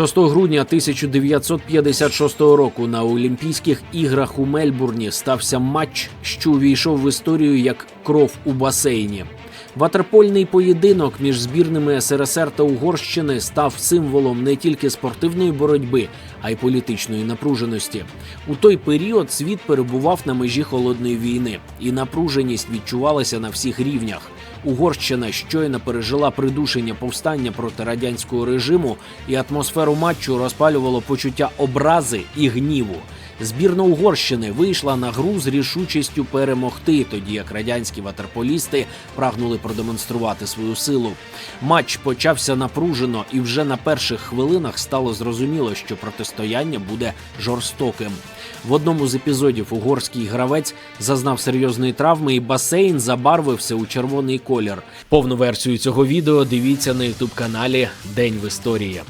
6 грудня 1956 року на Олімпійських іграх у Мельбурні стався матч, що увійшов в історію як кров у басейні. Ватерпольний поєдинок між збірними СРСР та Угорщини став символом не тільки спортивної боротьби, а й політичної напруженості. У той період світ перебував на межі холодної війни, і напруженість відчувалася на всіх рівнях. Угорщина щойно пережила придушення повстання проти радянського режиму, і атмосферу матчу розпалювало почуття образи і гніву. Збірна Угорщини вийшла на гру з рішучістю перемогти, тоді як радянські ватерполісти прагнули продемонструвати свою силу. Матч почався напружено, і вже на перших хвилинах стало зрозуміло, що протистояння буде жорстоким. В одному з епізодів угорський гравець зазнав серйозної травми, і басейн забарвився у червоний колір. Повну версію цього відео дивіться на ютуб каналі День в історії.